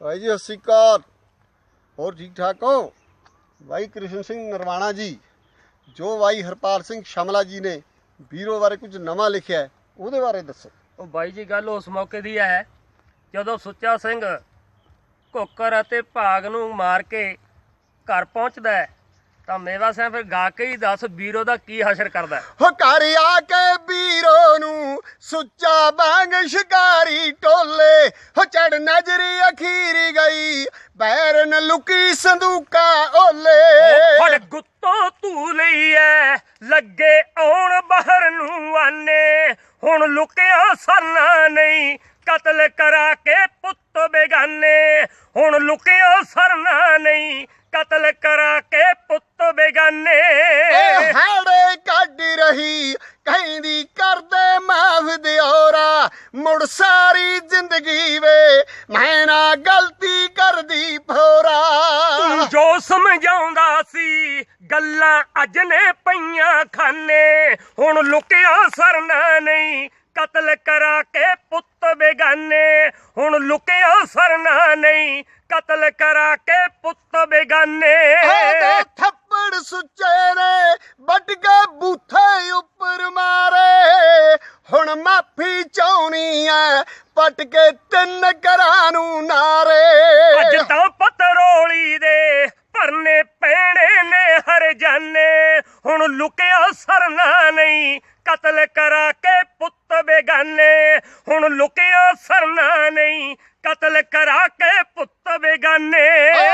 ਭਾਈ ਜੀ ਸਤਿ ਸ਼੍ਰੀ ਹੋਰ ਠੀਕ ਠਾਕ ਹੋ? ਭਾਈ ਕ੍ਰਿਸ਼ਨ ਸਿੰਘ ਨਰਵਾਣਾ ਜੀ ਜੋ ਭਾਈ ਹਰਪਾਲ ਸਿੰਘ ਸ਼ਮਲਾ ਜੀ ਨੇ ਵੀਰੋ ਬਾਰੇ ਕੁਝ ਨਵਾਂ ਲਿਖਿਆ ਉਹਦੇ ਬਾਰੇ ਦੱਸੋ। ਉਹ ਬਾਈ ਜੀ ਗੱਲ ਉਸ ਮੌਕੇ ਦੀ ਹੈ ਜਦੋਂ ਸੁੱਚਾ ਸਿੰਘ ਘੋਕਰ ਅਤੇ ਭਾਗ ਨੂੰ ਮਾਰ ਕੇ ਘਰ ਪਹੁੰਚਦਾ ਹੈ ਤਾਂ ਮੇਵਾ ਸਿੰਘ ਫਿਰ ਗਾ ਕੇ ਹੀ ਦੱਸ ਵੀਰੋ ਦਾ ਕੀ ਹਸ਼ਰ ਕਰਦਾ ਹੈ। ਘਰ ਆ ਕੇ ਸੁੱਚਾ ਬਾਂਗ ਸ਼ਿਕਾਰੀ ਟੋਲੇ ਹੋ ਚੜ ਨਜ਼ਰੀ ਅਖੀਰੀ ਗਈ ਬੈਰਨ ਲੁਕੀ ਸੰਦੂਕਾ ਓਲੇ। ਫੜ ਗੁੱਤੋਂ ਤੂੰ ਲਈ ਐ ਲੱਗੇ ਆਉਣ ਬਾਹਰ ਨੂੰ ਆਨੇ ਹੁਣ ਲੁਕਿਆ ਸਰਨਾ ਨਹੀਂ ਕਤਲ ਕਰਾ ਕੇ ਪੁੱਤ ਬੇਗਾਨੇ ਹੁਣ ਲੁਕਿਆ ਸਰਨਾ ਨਹੀਂ ਕਤਲ ਕਰਾ ਕੇ ਪੁੱਤ ਬੇਗਾਨੇ। ਮੁੜ ਸਾਰੀ ਜ਼ਿੰਦਗੀ ਵੇ। ਮੈਂ ਨਾ ਗਲਤੀ ਕਰਦੀ ਫੋਰਾ ਤੂੰ ਜੋ ਸਮਝਾਉਂਦਾ ਸੀ ਗੱਲਾਂ ਅੱਜ ਨੇ ਪਈਆਂ ਖਾਨੇ। ਹੁਣ ਲੁਕਿਆ ਸਰਨਾ ਨਹੀਂ ਕਤਲ ਕਰਾ ਕੇ ਪੁੱਤ ਬੇਗਾਨੇ। ਹੁਣ ਲੁਕਿਆ ਸਰਨਾ ਨਹੀਂ ਕਤਲ ਕਰਾ ਕੇ ਪੁੱਤ ਬੇਗਾਨੇ। ਮਾਫੀ ਚਾਉਣੀ ਐ ਪਟ ਕੇ ਤਿੰਨ ਘਰਾਂ ਨੂੰ ਨਾਰੇ। ਅੱਜ ਤਾਂ ਪਤਰੋਲੀ ਦੇ ਭਰਨੇ ਪੈਣੇ ਨੇ ਹਰ ਜਾਨੇ। ਹੁਣ ਲੁਕਿਆ ਸਰਨਾ ਨਹੀਂ ਕਤਲ ਕਰਾ ਕੇ ਪੁੱਤ ਬੇਗਾਨੇ। ਹੁਣ ਲੁਕਿਆ ਸਰਨਾ ਨਹੀਂ ਕਤਲ ਕਰਾ ਕੇ ਪੁੱਤ ਬੇਗਾਨੇ।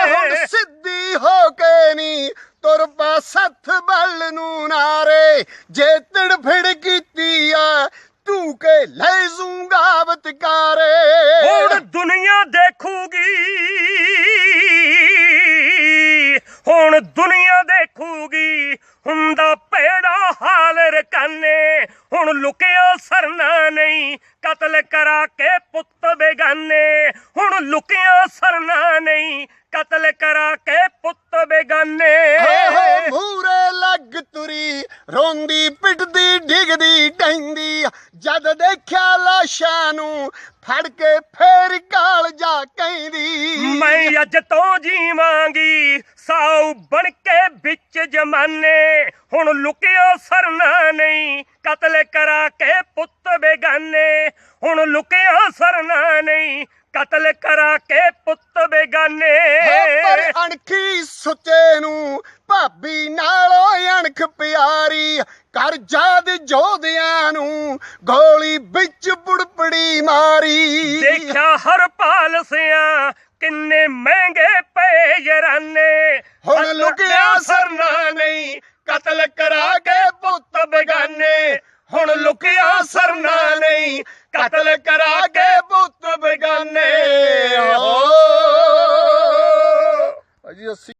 ਹੁਣ ਸਿੱਧੀ ਹੋ ਕੇ ਨੀ ਤੁਰ ਪਾ ਸੱਥ ਬੱਲ ਨੂੰ ਨਾਰੇ। ਜੇ ਤਿੜ ਫਿੜ ਕੀਤੀ ਆ ਤੂੰ ਕੇ ਲੈ ਜੂੰਗਾ ਬਤਕਾਰੇ ਹੁਣ ਦੁਨੀਆ ਦੇਖੂਗੀ। ਹੁਣ ਦੁਨੀਆ ਦੇਖੂਗੀ। ਹੁੰਦਾ ਭੇੜਾ ਹਾਲ ਰਕਾਨੇ। ਹੁਣ ਲੁਕਿਆ ਸਰਨਾ ਨਹੀਂ। ਕਤਲ ਕਰਾ ਕੇ ਪੁੱਤ ਬੇਗਾਨੇ। ਹੁਣ ਲੁਕਿਆ ਸਰਨਾ ਨਹੀਂ। ਕਤਲ ਕਰਾ ਕੇ ਪੁੱਤ ਬੇਗਾਨੇ। ਮੂਰੇ ਲੱਗ ਤੁਰੀ ਰੋਂਦੀ ਪਿੱਟਦੀ ਡਿੱਗਦੀ ਕਹਿੰਦੀ ਜਦ ਦੇਖਿਆ ਲਾਸ਼ਾਂ ਨੂੰ ਫੜ ਕੇ ਫੇਰ ਕਾਲ ਜਾ ਕਹਿੰਦੀ। ਮੈਂ ਅੱਜ ਤੋਂ ਜੀਵਾਂਗੀ ਸਾਊ ਬਣ ਕੇ ਵਿੱਚ ਜਮਾਨੇ। ਹੁਣ ਲੁਕਿਆ ਸਰਨਾ ਨਹੀਂ ਕਤਲ ਕਰਾ ਕੇ ਪੁੱਤ ਬੇਗਾਨੇ। ਹੁਣ ਲੁਕਿਆ ਸਰਨਾ ਨਹੀਂ ਕਤਲ ਕਰਾ ਕੇ ਪੁੱਤ ਬੇਗਾਨੇ। ਪਰ ਅਣਖੀ ਸੁੱਚੇ ਨੂੰ ਭਾਬੀ ਨਾਲ ਅਣਖ ਪਿਆਰੀ। ਕਰ ਜਾਦ ਜੋਦਿਆਂ ਨੂੰ ਗੋਲੀ ਵਿੱਚ ਬੁੜਪੜੀ ਮਾਰੀ। ਦੇਖਿਆ ਹਰਪਾਲ ਸਿਆ ਕਿੰਨੇ ਮਹਿੰਗੇ ਪਏ ਯਰਾਨੇ ਹੁਣ ਲੁਕਿਆ ਸਰਨਾ ਨਹੀਂ ਕਤਲ ਕਰਾ ਕੇ ਪੁੱਤ ਬੇਗਾਨੇ। ਹੁਣ ਲੁਕਿਆ ਸਰਨਾ ਨਹੀਂ ਕਤਲ ਕਰਾ ਕੇ ਪੁੱਤ ਬੇਗਾਨੇ। ਹੋ your seat.